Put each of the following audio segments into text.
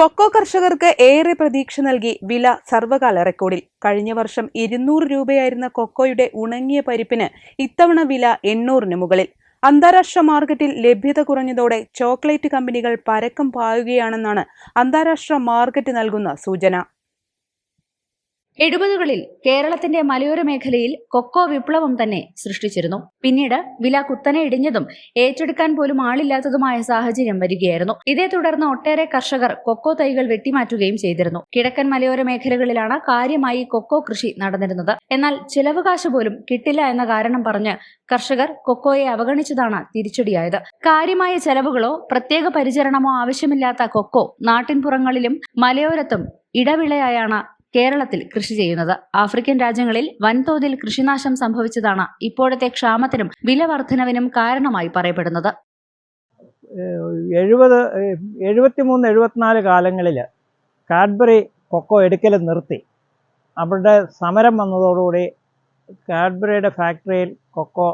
Cocoa കർഷകർക്ക് ഏറെ പ്രതീക്ഷ നൽകി വില സർവകാല റെക്കോർഡിൽ. കഴിഞ്ഞ വർഷം ഇരുന്നൂറ് രൂപയായിരുന്ന കൊക്കോയുടെ ഉണങ്ങിയ പരിപ്പിന് ഇത്തവണ വില എണ്ണൂറിന് മുകളിൽ. അന്താരാഷ്ട്ര മാർക്കറ്റിൽ ലഭ്യത കുറഞ്ഞതോടെ ചോക്ലേറ്റ് കമ്പനികൾ പരക്കം പായുകയാണെന്നാണ് അന്താരാഷ്ട്ര മാർക്കറ്റ് നൽകുന്ന സൂചന. എഴുപതുകളിൽ കേരളത്തിന്റെ മലയോര മേഖലയിൽ കൊക്കോ വിപ്ലവം തന്നെ സൃഷ്ടിച്ചിരുന്നു. പിന്നീട് വില കുത്തനെ ഇടിഞ്ഞതും ഏറ്റെടുക്കാൻ പോലും ആളില്ലാത്തതുമായ സാഹചര്യം വരികയായിരുന്നു. ഇതേ തുടർന്ന് ഒട്ടേറെ കർഷകർ കൊക്കോ തൈകൾ വെട്ടിമാറ്റുകയും ചെയ്തിരുന്നു. കിഴക്കൻ മലയോര മേഖലകളിലാണ് കാര്യമായി കൊക്കോ കൃഷി നടന്നിരുന്നത്. എന്നാൽ ചിലവ് കാശ് പോലും കിട്ടില്ല എന്ന കാരണം പറഞ്ഞ് കർഷകർ കൊക്കോയെ അവഗണിച്ചതാണ് തിരിച്ചടിയായത്. കാര്യമായ ചെലവുകളോ പ്രത്യേക പരിചരണമോ ആവശ്യമില്ലാത്ത കൊക്കോ നാട്ടിൻപുറങ്ങളിലും മലയോരത്തും ഇടവിളയായാണ് കേരളത്തിൽ കൃഷി ചെയ്യുന്നത്. ആഫ്രിക്കൻ രാജ്യങ്ങളിൽ വൻതോതിൽ കൃഷിനാശം സംഭവിച്ചതാണ് ഇപ്പോഴത്തെ ക്ഷാമത്തിനും വില വർധനവിനും കാരണമായി പറയപ്പെടുന്നത്. എഴുപത് എഴുപത്തി മൂന്ന് എഴുപത്തിനാല് കാലങ്ങളിൽ കാഡ്ബറി കൊക്കോ എടുക്കൽ നിർത്തി. അവരുടെ സമരം വന്നതോടുകൂടി കാഡ്ബറിയുടെ ഫാക്ടറിയിൽ കൊക്കോ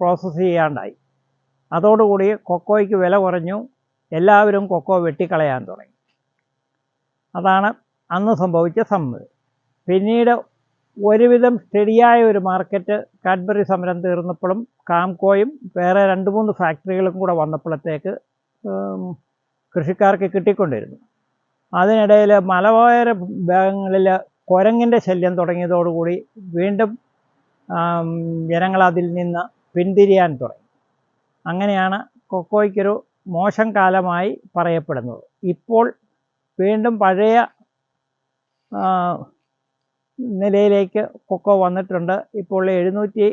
പ്രോസസ്സ് ചെയ്യാണ്ടായി. അതോടുകൂടി കൊക്കോയ്ക്ക് വില കുറഞ്ഞു. എല്ലാവരും കൊക്കോ വെട്ടിക്കളയാൻ തുടങ്ങി. അതാണ് അന്ന് സംഭവിച്ച സംഭവം. പിന്നീട് ഒരുവിധം സ്റ്റഡിയായ ഒരു മാർക്കറ്റ് കാഡ്ബറി സമരം തീർന്നപ്പോഴും കാംകോയും വേറെ രണ്ട് മൂന്ന് ഫാക്ടറികളും കൂടെ വന്നപ്പോഴത്തേക്ക് കൃഷിക്കാർക്ക് കിട്ടിക്കൊണ്ടിരുന്നു. അതിനിടയിൽ മലബാര ഭാഗങ്ങളിൽ കുരങ്ങിന്റെ ശല്യം തുടങ്ങിയതോടുകൂടി വീണ്ടും ജനങ്ങൾ അതിൽ നിന്ന് പിന്തിരിയാൻ തുടങ്ങി. അങ്ങനെയാണ് കൊക്കോയ്ക്കൊരു മോശം കാലമായി പറയപ്പെടുന്നത്. ഇപ്പോൾ വീണ്ടും പഴയ നിലയിലേക്ക് കൊക്കോ വന്നിട്ടുണ്ട്. ഇപ്പോൾ എഴുന്നൂറ്റി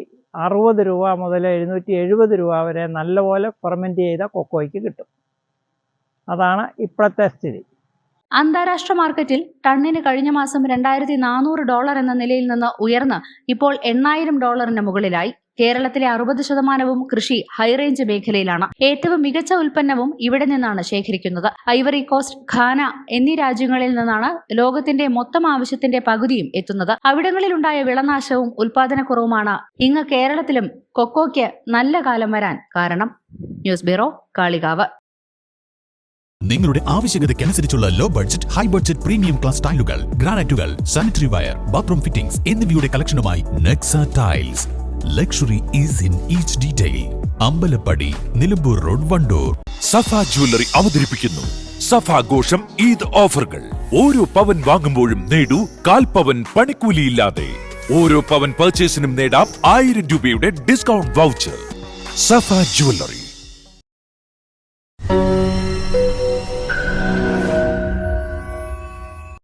അറുപത് രൂപ മുതൽ എഴുന്നൂറ്റി എഴുപത് രൂപ വരെ നല്ലപോലെ ഫെർമെന്റ് ചെയ്ത കൊക്കോയ്ക്ക് കിട്ടും. അതാണ് ഇപ്പോഴത്തെ സ്ഥിതി. അന്താരാഷ്ട്ര മാർക്കറ്റിൽ ടണ്ണിന് കഴിഞ്ഞ മാസം രണ്ടായിരത്തി നാനൂറ് ഡോളർ എന്ന നിലയിൽ നിന്ന് ഉയർന്ന് ഇപ്പോൾ എണ്ണായിരം ഡോളറിന് മുകളിലായി. കേരളത്തിലെ അറുപത് ശതമാനവും കൃഷി ഹൈറേഞ്ച് മേഖലയിലാണ്. ഏറ്റവും മികച്ച ഉൽപ്പന്നവും ഇവിടെ നിന്നാണ് ശേഖരിക്കുന്നത്. ഐവറി കോസ്റ്റ് ഖാന എന്നീ രാജ്യങ്ങളിൽ നിന്നാണ് ലോകത്തിന്റെ മൊത്തം ആവശ്യത്തിന്റെ പകുതിയും എത്തുന്നത്. അവിടങ്ങളിലുണ്ടായ വിളനാശവും ഉൽപാദനക്കുറവുമാണ് ഇങ്ങ് കേരളത്തിലും കൊക്കോയ്ക്ക് നല്ല കാലം വരാൻ കാരണം. News bureau Kalikavu. നിങ്ങളുടെ ആവശ്യകതയ്ക്കനുസരിച്ചുള്ള low budget high budget premium class ടൈലുകൾ ഗ്രാനൈറ്റുകൾ സാനിറ്ററി വയർ ബാത്റൂം ഫിറ്റിംഗ്സ് എന്നിവയുടെ കളക്ഷനുമായി Nexa tiles luxury is in each detail Ambalappadi Nilambur road Wandoor. Safa jewellery അവതരിപ്പിക്കുന്നു. സഫാഘോഷം ഈദ് ഓഫറുകൾ. ഓരോ പവൻ വാങ്ങുമ്പോഴും നേടൂ കാൽ പവൻ പണിക്കൂലിയില്ലാതെ. ഓരോ പവൻ പർച്ചേസിനും നേടാം ആയിരം രൂപയുടെ ഡിസ്കൗണ്ട് വൗച്ചർ സഫ ജ്വല്ലറി.